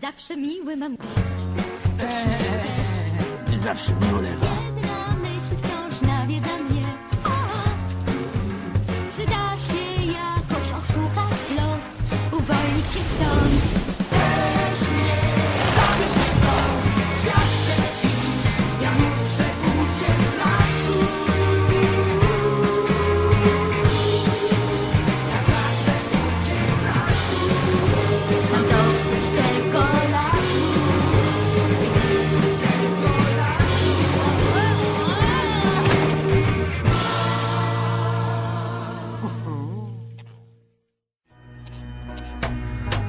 zawsze miły mam Zawsze mnie ulewa. Jedna myśl wciąż nawiedza mnie. Czy da się jakoś oszukać los? Uwolnić się stąd.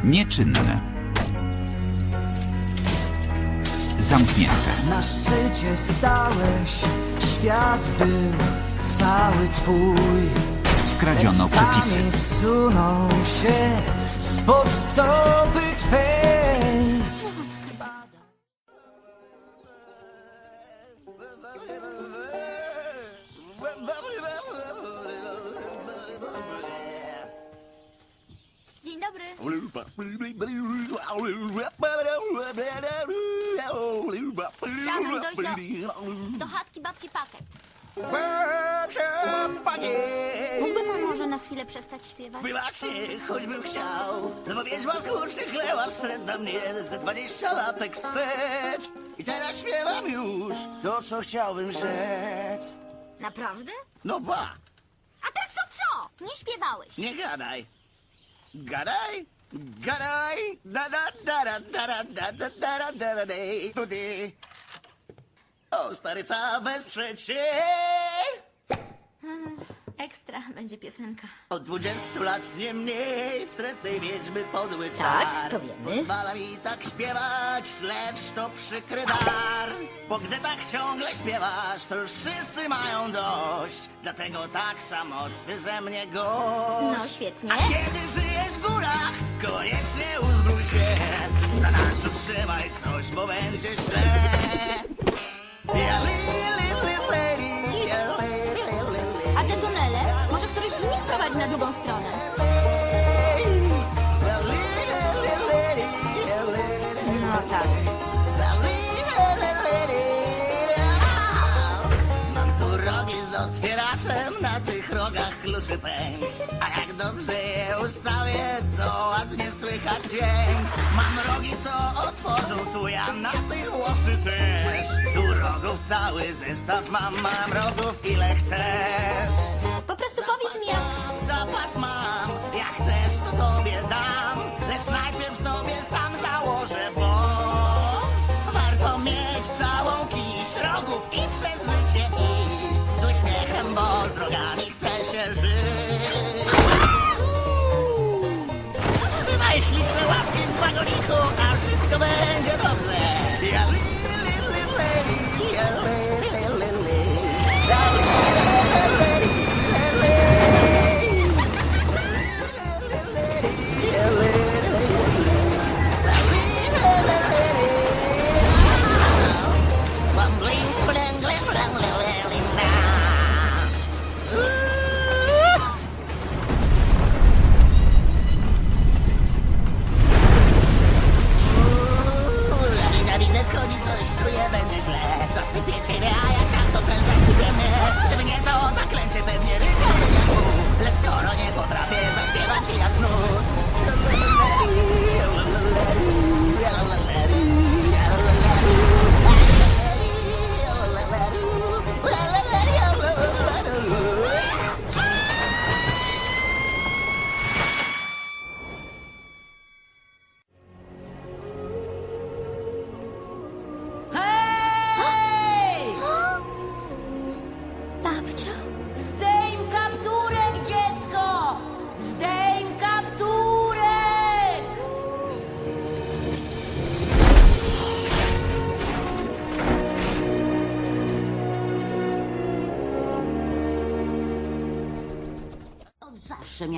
Nieczynne. Zamknięte. Na szczycie stałeś, świat był cały twój. Skradziono przepisy. zsunął się spod stopy twej. Dzień Chciałabym dojść do, do chatki babci Paket. Panie! Mógłby pan może na chwilę przestać śpiewać? Wybaczcie, choćbym chciał, no bo wiedźma z gór przykleła wstręt na mnie ze 20 latek wstecz. I teraz śpiewam już to, co chciałbym rzec. Naprawdę? No ba, A teraz to co? Nie śpiewałeś. nie gadaj. Gadaj, gadaj, da da da da da da da da da da da dej, tu dy. O, staryca, wesprze cię. Ekstra będzie piosenka. Od 20 lat nie mniej wstrętnej wiedźmy podły Tak, czar. to wiemy. Pozwala mi tak śpiewać, lecz to przykry dar. Bo gdy tak ciągle śpiewasz, to już wszyscy mają dość. Dlatego tak samotny ze mnie gość. No, świetnie. A kiedy żyjesz w górach, koniecznie uzbrój się. Zanadto trzymaj coś, bo będzie źle. Ja li, li, na drugą stronę? No tak. Mam tu rogi z otwieraczem, na tych rogach kluczy pęk. A jak dobrze je ustawię, to ładnie słychać dźwięk. Mam rogi, co otworzą swój, a na tych łosy też. Tu rogów cały zestaw mam, mam rogów ile chcesz. calor.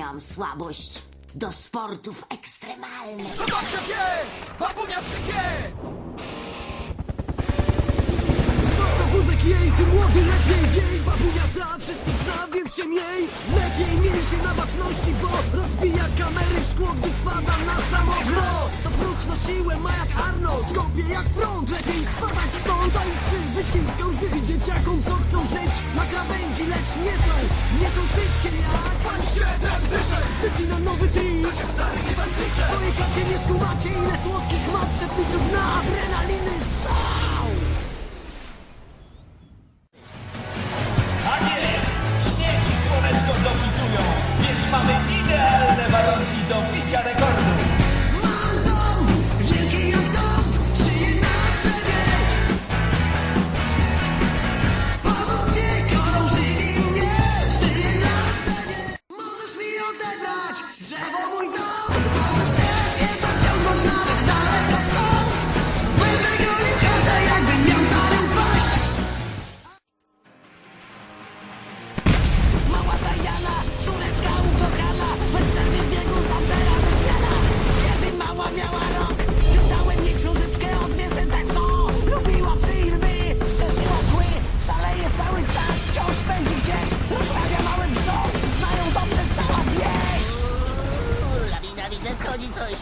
Miałam słabość do sportów ekstremalnych. Babcia pie! Babunia przykie! Wózek jej, ty młody lepiej dzień Babunia ta wszystkich zna, więc się miej Lepiej miej się na baczności, bo rozbija kamery Szkło, gdy spada na samo dno To ruch na siłę ma jak Arnold Kopię jak prąd, lepiej spadać stąd A i trzy wyciskał z dzieciakom, co chcą żyć? Na krawędzi, lecz nie są, nie są szybkie jak Pan siedem wyżej Wycina nowy trik. W swojej klacie nie skumacie ile słodkich ma przepisów na adrenaliny. Szał! Tak jest! Śnieg i słoneczko dopisują, więc mamy idealne warunki do bicia rekordu.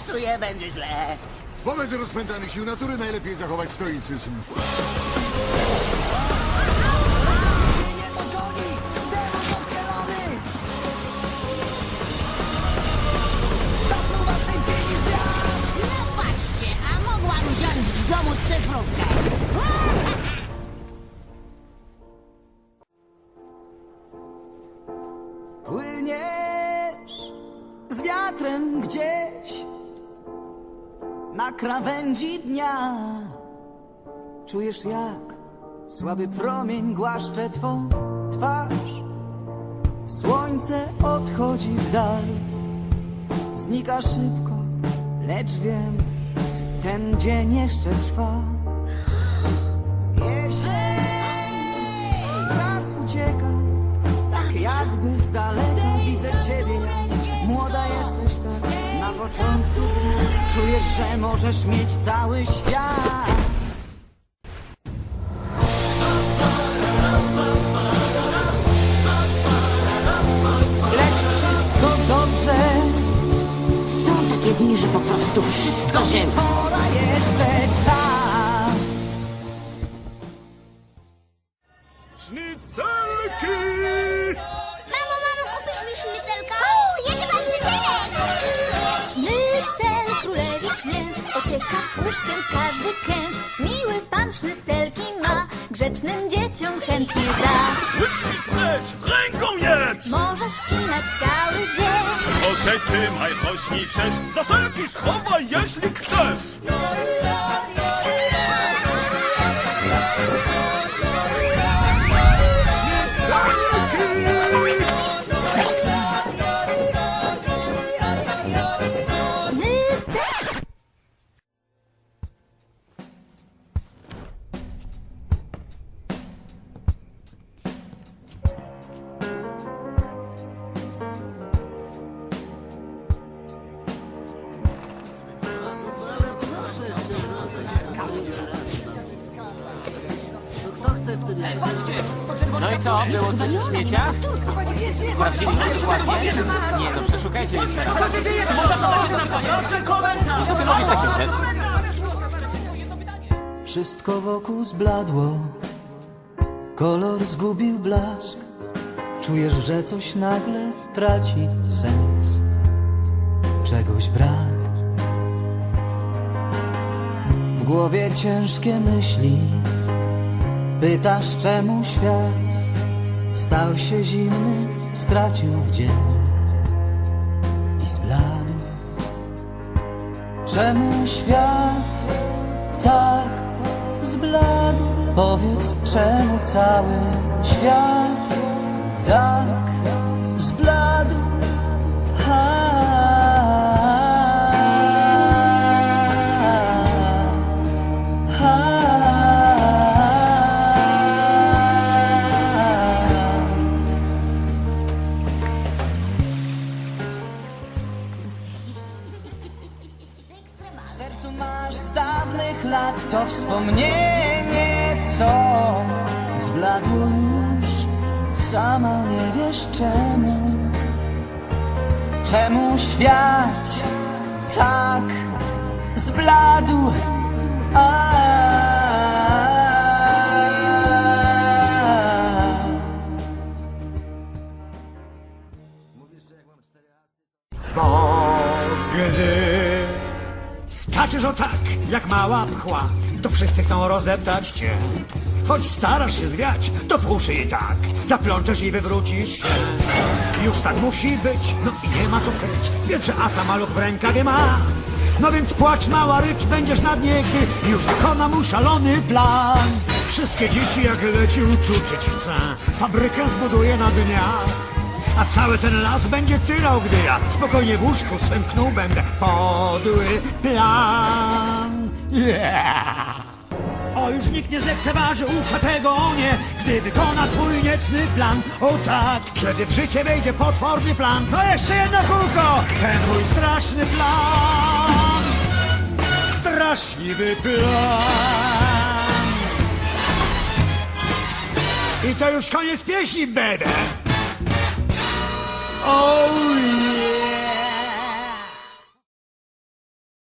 Czuję, będzie źle. Wobec rozpętanych sił natury najlepiej zachować stoicyzm. Nie dogoni, demon powcielony Zasuwa szybciej niż wiatr No patrzcie, a mogłam wziąć z domu cyfrówkę. Na krawędzi dnia. Czujesz jak słaby promień głaszcze twą twarz. Słońce odchodzi w dal, znika szybko, lecz wiem, ten dzień jeszcze trwa. Początku, czujesz, że możesz mieć cały świat. Lecz wszystko dobrze, Są takie dni, że po prostu wszystko się... pora jeszcze czas. Sznycelki! Mamo, mamo, kupisz mi sznycelka? O, jedzie pan sznycelek! Ocieka tłuszczem każdy kęs. Miły pan sznycelki ma, grzecznym dzieciom chętnie da. Łyżki pleć, ręką jedz! Możesz wcinać cały dzień. Proszę trzymaj, chośnij wszerz, za szelki schowaj, jeśli chcesz! Co? Było coś w śmieciach? Sprawdziliście dokładnie? Nie no, przeszukajcie jeszcze raz. Co ty mówisz takie rzeczy? Wszystko wokół zbladło, kolor zgubił blask. Czujesz, że coś nagle traci sens, czegoś brak. W głowie ciężkie myśli, pytasz czemu świat stał się zimny, stracił wdzięk i zbladł. Czemu świat tak zbladł? Powiedz, czemu cały świat tak zbladł? To wspomnienie, co zbladło już. Sama nie wiesz czemu. Czemu świat tak zbladł? A. Bo skaczesz o tak, jak mała pchła, to wszyscy chcą rozdeptać cię. Choć starasz się zwiać, to w uszy i tak zaplączesz i wywrócisz się. Już tak musi być, no i nie ma co kryć. Wietrze asa maluch w rękawie ma. No więc płacz mała rycz, będziesz na dnie, gdy już wykona mu szalony plan. Wszystkie dzieci jak lecił tuczyć chce, fabrykę zbuduje na dniach. A cały ten las będzie tyrał, gdy ja spokojnie w łóżku swym będę podły plan. Yeah. O, już nikt nie zlekceważy usza tego, o nie, gdy wykona swój niecny plan. O tak, kiedy w życie wejdzie potworny plan. No jeszcze jedno kółko, ten mój straszny plan. Straszliwy plan. I to już koniec pieśni, baby. Oh, yeah.